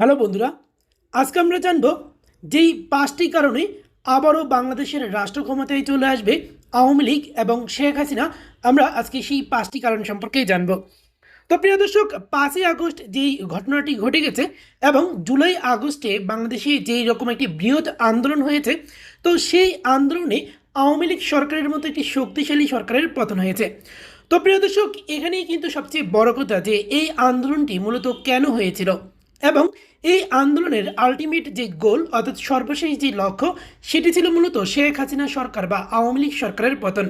Hello বন্ধুরা, আজকে আমরা জানব যেই পাঁচটি কারণে আবারও বাংলাদেশের রাষ্ট্র ক্ষমতায় চলে আসবে আওয়ামী লীগ এবং শেখ হাসিনা, আমরা আজকে সেই পাঁচটি কারণ সম্পর্কেই জানব। তো প্রিয় দর্শক, পাঁচই আগস্ট যেই ঘটনাটি ঘটে গেছে এবং জুলাই আগস্টে বাংলাদেশে যেই রকম একটি বৃহৎ আন্দোলন হয়েছে, তো সেই আন্দোলনে আওয়ামী লীগ সরকারের মতো একটি শক্তিশালী সরকারের পতন হয়েছে। তো প্রিয় দর্শক, এখানেই কিন্তু সবচেয়ে বড় কথা যে এই আন্দোলনটি মূলত কেন হয়েছিল? এবং এই আন্দোলনের আলটিমেট যে গোল অর্থাৎ সর্বশেষ যে লক্ষ্য, সেটি ছিল মূলত শেখ হাসিনা সরকার বা আওয়ামী লীগ সরকারের পতন।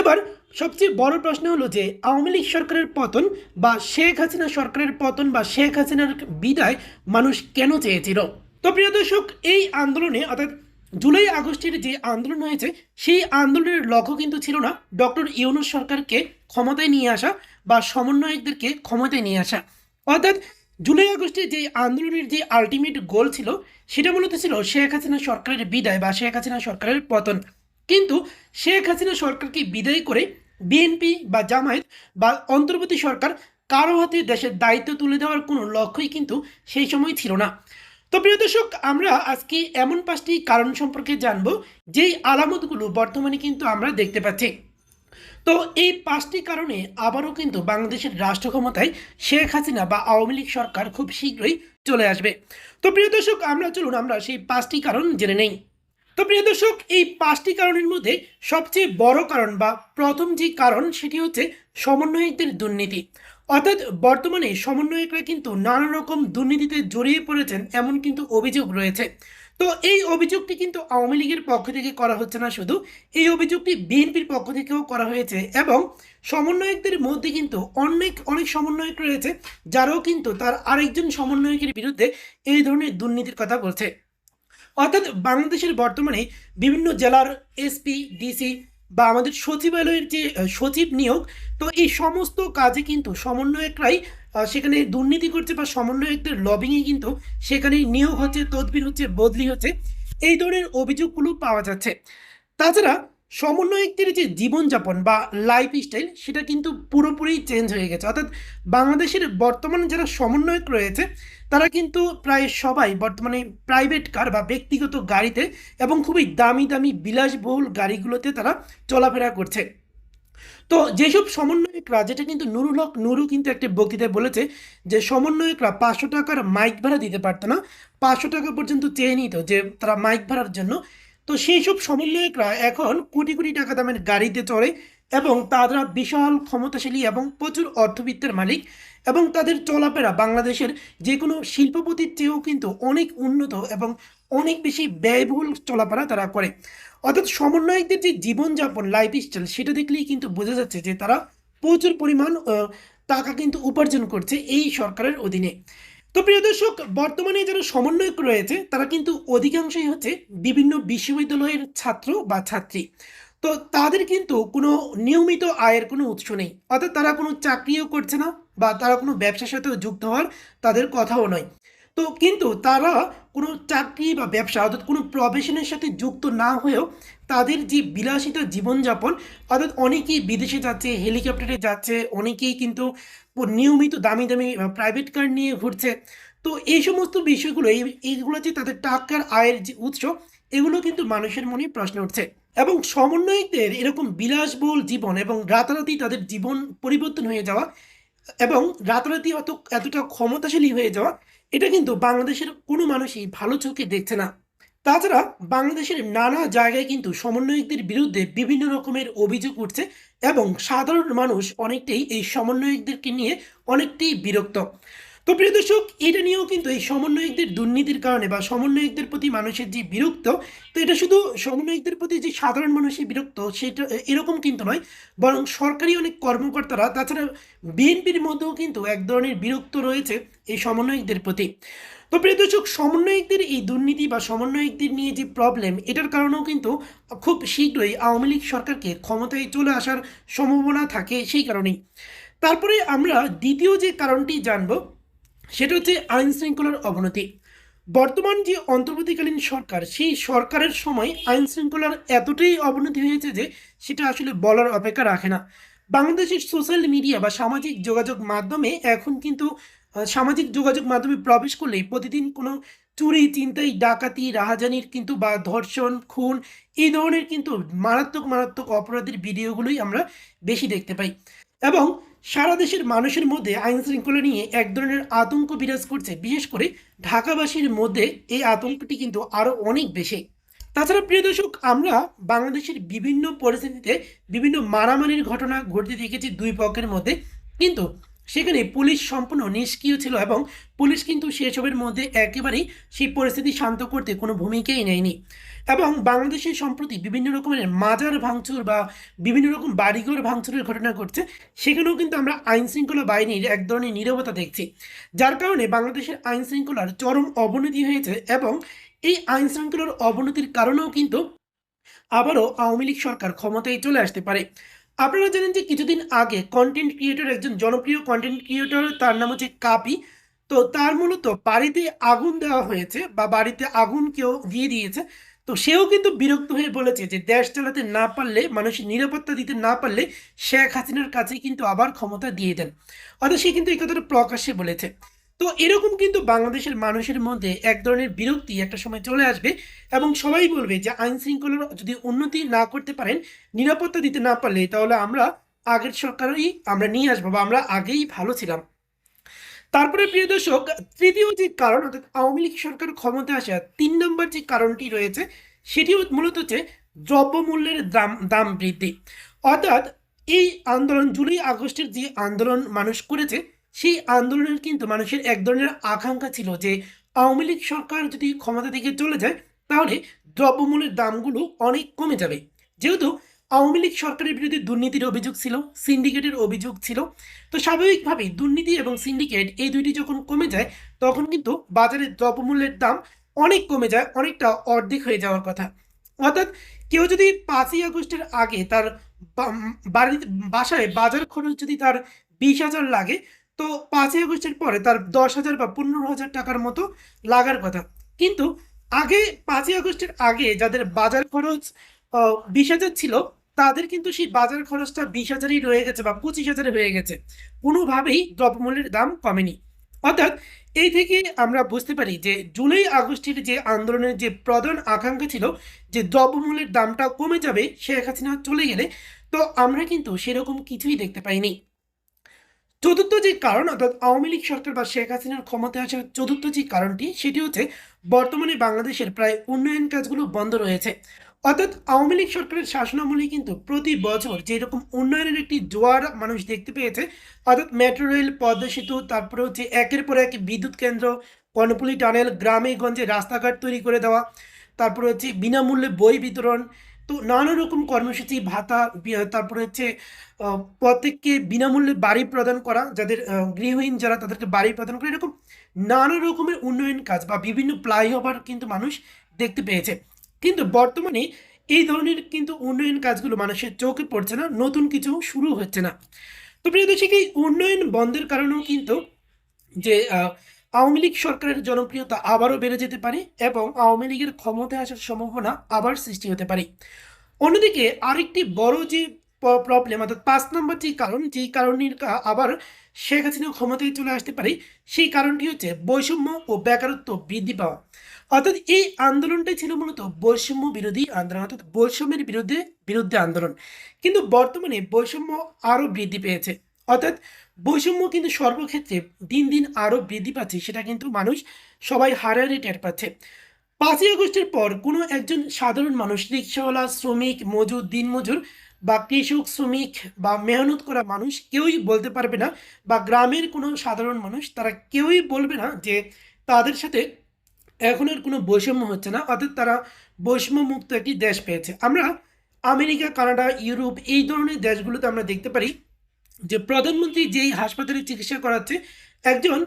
এবার সবচেয়ে বড় প্রশ্ন হলো যে, আওয়ামী লীগ সরকারের পতন বা শেখ হাসিনা সরকারের পতন বা শেখ হাসিনার বিদায় মানুষ কেন চেয়েছিল? তো প্রিয় দর্শক, এই আন্দোলনে, অর্থাৎ জুলাই আগস্টের যে আন্দোলন হয়েছে, সেই আন্দোলনের লক্ষ্য কিন্তু ছিল না ডক্টর ইউনুস সরকারকে ক্ষমতায় নিয়ে আসা বা সমন্বয়কদেরকে ক্ষমতায় নিয়ে আসা। অর্থাৎ জুলাই আগস্টে যে আন্দোলনের যে আলটিমেট গোল ছিল, সেটা মূলত ছিল শেখ হাসিনা সরকারের বিদায় বা শেখ হাসিনা সরকারের পতন। কিন্তু শেখ হাসিনা সরকারকে বিদায় করে বিএনপি বা জামায়াত বা অন্তর্বর্তী সরকার কারও হাতে দেশের দায়িত্ব তুলে দেওয়ার কোনো লক্ষ্যই কিন্তু সেই সময় ছিল না। তো প্রিয় দর্শক, আমরা আজকে এমন পাঁচটি কারণ সম্পর্কে জানব, যেই আলামতগুলো বর্তমানে কিন্তু আমরা দেখতে পাচ্ছি। তো এই পাঁচটি কারণে আবারও কিন্তু বাংলাদেশের রাষ্ট্র ক্ষমতায় শেখ হাসিনা বা আওয়ামী লীগ সরকার খুব শীঘ্রই চলে আসবে। তো প্রিয় দর্শক, আমরা চলুন, আমরা সেই পাঁচটি কারণ জেনে নেই। তো প্রিয় দর্শক, এই পাঁচটি কারণের মধ্যে সবচেয়ে বড় কারণ বা প্রথম যে কারণ, সেটি হচ্ছে সমন্বয়কদের দুর্নীতি। অর্থাৎ বর্তমানে সমন্বয়করা কিন্তু নানা রকম দুর্নীতিতে জড়িয়ে পড়েছেন, এমন কিন্তু অভিযোগ রয়েছে। তো এই অভিযোগটি কিন্তু আওয়ামী লীগের পক্ষ থেকে করা হচ্ছে না শুধু, এই অভিযোগটি বিএনপির পক্ষ থেকেও করা হয়েছে এবং সমন্বয়কদের মধ্যে কিন্তু অনেক অনেক সমন্বয়ক রয়েছে, যারাও কিন্তু তার আরেকজন সমন্বয়কের বিরুদ্ধে এই ধরনের দুর্নীতির কথা বলছে। অর্থাৎ বাংলাদেশের বর্তমানে বিভিন্ন জেলার এসপি, ডিসি বা আমাদের সচিবালয়ের যে সচিব নিয়োগ, তো এই সমস্ত কাজে কিন্তু সমন্বয়করাই সেখানে দুর্নীতি করছে বা সমন্বয়কদের লবিংয়ে কিন্তু সেখানে নিয়োগ হচ্ছে, তদবির হচ্ছে, বদলি হচ্ছে। এই ধরনের অভিযোগগুলো পাওয়া যাচ্ছে। তাছাড়া সমন্বয়কদের যে জীবনযাপন বা লাইফ স্টাইল সেটা কিন্তু পুরোপুরি চেঞ্জ হয়ে গেছে। অর্থাৎ বাংলাদেশের বর্তমানে যারা সমন্বয়ক রয়েছে, তারা কিন্তু প্রায় সবাই বর্তমানে প্রাইভেট কার বা ব্যক্তিগত গাড়িতে এবং খুবই দামি দামি, বিলাসবহুল গাড়িগুলোতে তারা চলাফেরা করছে। তো যেসব সমন্বয়করা, যেটা কিন্তু নুরুল হক নুরু কিন্তু একটা বক্তৃতায় বলেছে যে, সমন্বয়করা পাঁচশো টাকার মাইক ভাড়া দিতে পারতো না। পাঁচশো টাকা পর্যন্ত চেয়ে নিত যে, তারা মাইক ভাড়ার জন্য তো সেই সব সমন্বয়করা এখন কোটি কোটি টাকা দামের গাড়িতে চড়ে এবং তারা বিশাল ক্ষমতাশালী এবং প্রচুর অর্থবিত্তের মালিক এবং তাদের চলাফেরা বাংলাদেশের যে কোনো শিল্পপতির চেয়েও কিন্তু অনেক উন্নত এবং অনেক বেশি ব্যয়বহুল চলাফেরা তারা করে। অর্থাৎ সমন্বয়কদের যে জীবনযাপন লাইফ স্টাইল সেটা দেখলেই কিন্তু বোঝা যাচ্ছে যে তারা প্রচুর পরিমাণ টাকা কিন্তু উপার্জন করছে এই সরকারের অধীনে। তো প্রিয় দর্শক, বর্তমানে যারা সমন্বয়ক রয়েছে, তারা কিন্তু অধিকাংশই হচ্ছে বিভিন্ন বিশ্ববিদ্যালয়ের ছাত্র বা ছাত্রী। তো তাদের কিন্তু কোনো নিয়মিত আয়ের কোনো উৎস নেই। অর্থাৎ তারা কোনো চাকরিও করছে না বা তারা কোনো ব্যবসার সাথেও যুক্ত হওয়ার তাদের কথাও নয়। তো কিন্তু তারা কোনো চাকরি বা ব্যবসা অর্থাৎ কোনো প্রফেশনের সাথে যুক্ত না হয়েও তাদের যে বিলাসিতা জীবনযাপন, অর্থাৎ অনেকেই বিদেশে যাচ্ছে, হেলিকপ্টারে যাচ্ছে, অনেকেই কিন্তু নিয়মিত দামি দামি প্রাইভেট কার নিয়ে ঘুরছে। তো এই সমস্ত বিষয়গুলো, এই, এইগুলো যে তাদের টাকার আয়ের যে উৎস, এগুলো কিন্তু মানুষের মনে প্রশ্ন উঠছে। এবং সমন্বয়কদের এরকম বিলাসবহুল জীবন এবং রাতারাতি তাদের জীবন পরিবর্তন হয়ে যাওয়া এবং রাতারাতি অত, এতটা ক্ষমতাশালী হয়ে যাওয়া এটা কিন্তু বাংলাদেশের কোনো মানুষই ভালো চোখে দেখছে না। তাছাড়া বাংলাদেশের নানা জায়গায় কিন্তু সমন্বয়কদের বিরুদ্ধে বিভিন্ন রকমের অভিযোগ উঠছে এবং সাধারণ মানুষ অনেকটাই এই সমন্বয়কদেরকে নিয়ে অনেকটাই বিরক্ত। তো প্রিয় দর্শক, এটা নিয়েও কিন্তু এই সমন্বয়কদের দুর্নীতির কারণে বা সমন্বয়কদের প্রতি মানুষের যে বিরক্ত, তো এটা শুধু সমন্বয়কদের প্রতি যে সাধারণ মানুষের বিরক্ত, সেটা এরকম কিন্তু নয়, বরং সরকারি অনেক কর্মকর্তারা, তাছাড়া বিএনপির মধ্যেও কিন্তু এক ধরনের বিরক্ত রয়েছে এই সমন্বয়কদের প্রতি। তো প্রিয় দর্শক, সমন্বয়কদের এই দুর্নীতি বা সমন্বয়কদের নিয়ে যে প্রবলেম এটার কারণেও কিন্তু খুব শীঘ্রই আওয়ামী লীগ সরকারকে ক্ষমতায় চলে আসার সম্ভাবনা থাকে সেই কারণেই। তারপরে আমরা দ্বিতীয় যে কারণটি জানব সেটা হচ্ছে আইন শৃঙ্খলার অবনতি। বর্তমান যে অন্তর্বর্তীকালীন সরকার, সেই সরকারের সময় আইন শৃঙ্খলার এতটাই অবনতি হয়েছে যে সেটা আসলে বলার অপেক্ষা রাখে না। বাংলাদেশের সোশ্যাল মিডিয়া বা সামাজিক যোগাযোগ মাধ্যমে এখন কিন্তু সামাজিক যোগাযোগ মাধ্যমে প্রবেশ করলেই প্রতিদিন কোনো চুরি, চিন্তাই, ডাকাতি, রাহাজানির কিন্তু বা ধর্ষণ, খুন এই ধরনের কিন্তু মারাত্মক মারাত্মক অপরাধের ভিডিওগুলোই আমরা বেশি দেখতে পাই। এবং সারা দেশের মানুষের মধ্যে আইন শৃঙ্খলা নিয়ে এক ধরনের আতঙ্ক বিরাজ করছে। বিশেষ করে ঢাকাবাসীর মধ্যে এই আতঙ্কটি কিন্তু আরও অনেক বেশি। তাছাড়া প্রিয় দর্শক, আমরা বাংলাদেশের বিভিন্ন পরিস্থিতিতে বিভিন্ন মারামারির ঘটনা ঘটতে দেখেছি দুই পক্ষের মধ্যে। কিন্তু সেখানে পুলিশ সম্পূর্ণ নিষ্ক্রিয় ছিল এবং পুলিশ কিন্তু সেসবের মধ্যে একেবারেই সেই পরিস্থিতি শান্ত করতে কোনো ভূমিকাই নেয়নি। এবং বাংলাদেশে সম্প্রতি বিভিন্ন রকমের মাজার ভাঙচুর বা বিভিন্ন রকম বাড়িঘর ভাঙচুরের ঘটনা ঘটছে, সেখানেও কিন্তু আমরা আইন শৃঙ্খলা বাহিনীর এক ধরনের নীরবতা দেখছি। যার কারণে বাংলাদেশের আইন শৃঙ্খলার চরম অবনতি হয়েছে এবং এই আইন শৃঙ্খলার অবনতির কারণেও কিন্তু আবারও আওয়ামী লীগ সরকার ক্ষমতায় চলে আসতে পারে। আপনারা জানেন যে কিছুদিন আগে কন্টেন্ট ক্রিয়েটর একজন জনপ্রিয় কন্টেন্ট ক্রিয়েটর তার নাম হচ্ছে কাপি। তো তার মূলত বাড়িতে আগুন দেওয়া হয়েছে বা বাড়িতে আগুন কেউ দিয়ে দিয়েছে। তো সেও কিন্তু বিরক্ত হয়ে বলেছে যে দেশ চালাতে না পারলে, মানুষের নিরাপত্তা দিতে না পারলে শেখ হাসিনার কাছে কিন্তু আবার ক্ষমতা দিয়ে দেন। অর্থাৎ সে কিন্তু এই কথাটা প্রকাশ্যে বলেছে। তো এরকম কিন্তু বাংলাদেশের মানুষের মধ্যে এক ধরনের বিরক্তি একটা সময় চলে আসবে এবং সবাই বলবে যে আইন শৃঙ্খলার যদি উন্নতি না করতে পারেন, নিরাপত্তা দিতে না পারলে তাহলে আমরা আগের সরকারই আমরা নিয়ে আসব বা আমরা আগেই ভালো ছিলাম। তারপরে প্রিয় দর্শক, তৃতীয় যে কারণ, অর্থাৎ আওয়ামী লীগ সরকার ক্ষমতা আসা তিন নম্বর যে কারণটি রয়েছে, সেটি মূলত হচ্ছে দ্রব্যমূল্যের দাম দাম বৃদ্ধি। অর্থাৎ এই আন্দোলন জুলাই আগস্টের যে আন্দোলন মানুষ করেছে সেই আন্দোলনের কিন্তু মানুষের এক ধরনের আকাঙ্ক্ষা ছিল যে আওয়ামী লীগ সরকার যদি ক্ষমতা থেকে চলে যায়, তাহলে দ্রব্যমূল্যের দামগুলো অনেক কমে যাবে। যেহেতু আওয়ামী লীগ সরকারের বিরুদ্ধে দুর্নীতির অভিযোগ ছিল, সিন্ডিকেটের অভিযোগ ছিল, তো স্বাভাবিকভাবেই দুর্নীতি এবং সিন্ডিকেট এই দুইটি যখন কমে যায়, তখন কিন্তু বাজারে দ্রব্যমূল্যের দাম অনেক কমে যায়, অনেকটা অর্ধেক হয়ে যাওয়ার কথা। অর্থাৎ কেউ যদি পাঁচই আগস্টের আগে তার বাড়িতে বাসায় বাজার খরচ যদি তার বিশ হাজার লাগে তো পাঁচই আগস্টের পরে তার দশ হাজার বা পনেরো হাজার টাকার মতো লাগার কথা। কিন্তু আগে পাঁচই আগস্টের আগে যাদের বাজার খরচ বিশ হাজার ছিল, তাদের কিন্তু সেই বাজার খরচটা বিশ হাজারই রয়ে গেছে বা পঁচিশ হাজারে হয়ে গেছে। কোনোভাবেই দ্রব্যমূল্যের দাম কমেনি। অর্থাৎ এই থেকে আমরা বুঝতে পারি যে জুলাই আগস্টের যে আন্দোলনের যে প্রধান আকাঙ্ক্ষা ছিল যে দ্রব্যমূল্যের দামটা কমে যাবে, শেখ হাসিনা চলে গেলে, তো আমরা কিন্তু সেরকম কিছুই দেখতে পাইনি। চতুর্থ যে কারণ, অর্থাৎ আওয়ামী লীগ সরকার বা শেখ হাসিনার ক্ষমতায় আসার চতুর্থ যে কারণটি, সেটি হচ্ছে বর্তমানে বাংলাদেশের প্রায় উন্নয়ন কাজগুলো বন্ধ রয়েছে। অর্থাৎ আওয়ামী লীগ সরকারের শাসনামলে কিন্তু প্রতি বছর যেরকম উন্নয়নের একটি জোয়ার মানুষ দেখতে পেয়েছে, অর্থাৎ মেট্রো রেল, পদ্মা সেতু, তারপরে হচ্ছে একের পর এক বিদ্যুৎ কেন্দ্র কর্ণপুলি টানেল, গ্রামে গঞ্জে রাস্তাঘাট তৈরি করে দেওয়া, তারপরে হচ্ছে বিনামূল্যে বই বিতরণ তো নানা রকম কর্মসূচি, ভাতা তারপরে হচ্ছে প্রত্যেককে বিনামূল্যে বাড়ি প্রদান করা, যাদের গৃহহীন যারা তাদেরকে বাড়ি প্রদান করা, এরকম নানা রকমের উন্নয়ন কাজ বা বিভিন্ন ফ্লাইওভার কিন্তু মানুষ দেখতে পেয়েছে। কিন্তু বর্তমানে এই ধরনের কিন্তু উন্নয়ন কাজগুলো মানুষের চোখে পড়ছে না, নতুন কিছু শুরু হচ্ছে না। তো প্রিয় দর্শক, এই উন্নয়ন বন্ধের কারণেও কিন্তু যে আওয়ামী লীগ সরকারের জনপ্রিয়তা আবারও বেড়ে যেতে পারে এবং আওয়ামী লীগের ক্ষমতায় আসার সম্ভাবনা আবার সৃষ্টি হতে পারে। অন্যদিকে আরেকটি বড় যে প্রবলেম অর্থাৎ পাঁচ নম্বর যে কারণ যেই কারণের আবার শেখ হাসিনা ক্ষমতায় চলে আসতে পারে, সেই কারণটি হচ্ছে বৈষম্য ও বেকারত্ব বৃদ্ধি পাওয়া। অর্থাৎ এই আন্দোলনটাই ছিল মূলত বৈষম্য বিরোধী আন্দোলন, অর্থাৎ বৈষম্যের বিরুদ্ধে বিরুদ্ধে আন্দোলন। কিন্তু বর্তমানে বৈষম্য আরও বৃদ্ধি পেয়েছে। অর্থাৎ বৈষম্য কিন্তু সর্বক্ষেত্রে দিন দিন আরও বৃদ্ধি পাচ্ছে, সেটা কিন্তু মানুষ সবাই হারাহারি টের পাচ্ছে। পাঁচই আগস্টের পর কোনো একজন সাধারণ মানুষ, রিক্সাওয়ালা, শ্রমিক, মজুর, দিনমজুর বা কৃষক, শ্রমিক বা মেহনত করা মানুষ কেউই বলতে পারবে না বা গ্রামের কোনো সাধারণ মানুষ তারা কেউই বলবে না যে তাদের সাথে এখন আর কোনো বৈষম্য হচ্ছে না, অর্থাৎ তারা বৈষম্য মুক্ত একটি দেশ পেয়েছে। আমরা আমেরিকা, কানাডা, ইউরোপ এই ধরনের দেশগুলোতে আমরা দেখতে পারি যে প্রধানমন্ত্রী যেই হাসপাতালে চিকিৎসা করাচ্ছে, একজন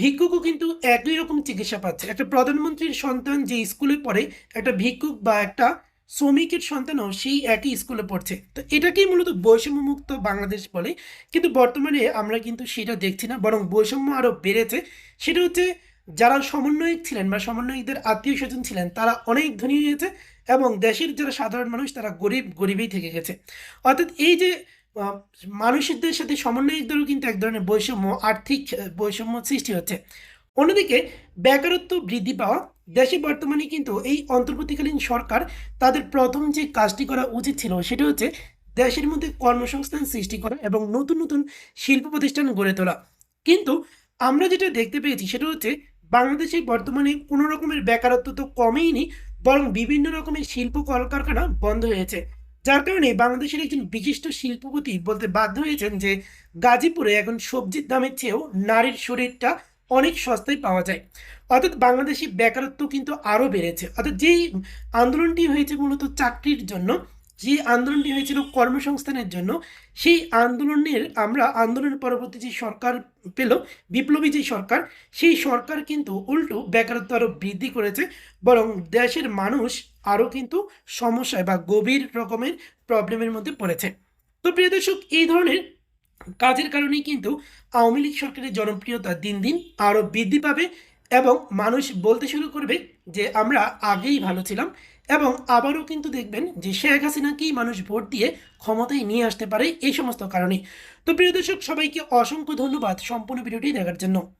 ভিক্ষুকও কিন্তু একই রকম চিকিৎসা পাচ্ছে। একটা প্রধানমন্ত্রীর সন্তান যে স্কুলে পড়ে, একটা ভিক্ষুক বা একটা শ্রমিকের সন্তানও সেই একই স্কুলে পড়ছে। তো এটাকেই মূলত বৈষম্যমুক্ত বাংলাদেশ বলে। কিন্তু বর্তমানে আমরা কিন্তু সেটা দেখছি না, বরং বৈষম্য আরও বেড়েছে। সেটা হচ্ছে, যারা সমন্বয়ক ছিলেন বা সমন্বয়কদের আত্মীয় স্বজন ছিলেন, তারা অনেক ধনী হয়েছে এবং দেশের যারা সাধারণ মানুষ, তারা গরিব, গরিবেই থেকে গেছে। অর্থাৎ এই যে মানুষদের সাথে সমন্বয়ের দ্বারাও কিন্তু এক ধরনের বৈষম্য, আর্থিক বৈষম্য সৃষ্টি হচ্ছে। অন্যদিকে বেকারত্ব বৃদ্ধি পাওয়া, দেশে বর্তমানে কিন্তু এই অন্তর্বর্তীকালীন সরকার তাদের প্রথম যে কাজটি করা উচিত ছিল সেটা হচ্ছে দেশের মধ্যে কর্মসংস্থান সৃষ্টি করা এবং নতুন নতুন শিল্প প্রতিষ্ঠান গড়ে তোলা। কিন্তু আমরা যেটা দেখতে পেয়েছি সেটা হচ্ছে বাংলাদেশে বর্তমানে কোনো রকমের বেকারত্ব তো কমেই কমেইনি, বরং বিভিন্ন রকমের শিল্প কলকারখানা বন্ধ হয়েছে। যার কারণে বাংলাদেশের একজন বিশিষ্ট শিল্পপতি বলতে বাধ্য হয়েছেন যে গাজীপুরে এখন সবজির দামের চেয়েও নারীর শরীরটা অনেক সস্তায় পাওয়া যায়। অর্থাৎ বাংলাদেশি বেকারত্ব কিন্তু আরও বেড়েছে। অর্থাৎ যেই আন্দোলনটি হয়েছে মূলত চাকরির জন্য যে আন্দোলনটি হয়েছিল কর্মসংস্থানের জন্য, সেই আন্দোলনের আমরা আন্দোলনের পরবর্তী যে সরকার পেল, বিপ্লবী যে সরকার, সেই সরকার কিন্তু উল্টো বেকারত্ব আরও বৃদ্ধি করেছে, বরং দেশের মানুষ আরও কিন্তু সমস্যায় বা গভীর রকমের প্রবলেমের মধ্যে পড়েছে। তো প্রিয় দর্শক, এই ধরনের কাজের কারণেই কিন্তু আওয়ামী লীগ সরকারের জনপ্রিয়তা দিন দিন আরও বৃদ্ধি পাবে এবং মানুষ বলতে শুরু করবে যে, আমরা আগেই ভালো ছিলাম। এবং আবারও কিন্তু দেখবেন যে, শেখ হাসিনাকেই মানুষ ভোট দিয়ে ক্ষমতায় নিয়ে আসতে পারে এই সমস্ত কারণে। তো প্রিয় দর্শক, সবাইকে অসংখ্য ধন্যবাদ সম্পূর্ণ ভিডিওটি দেখার জন্য।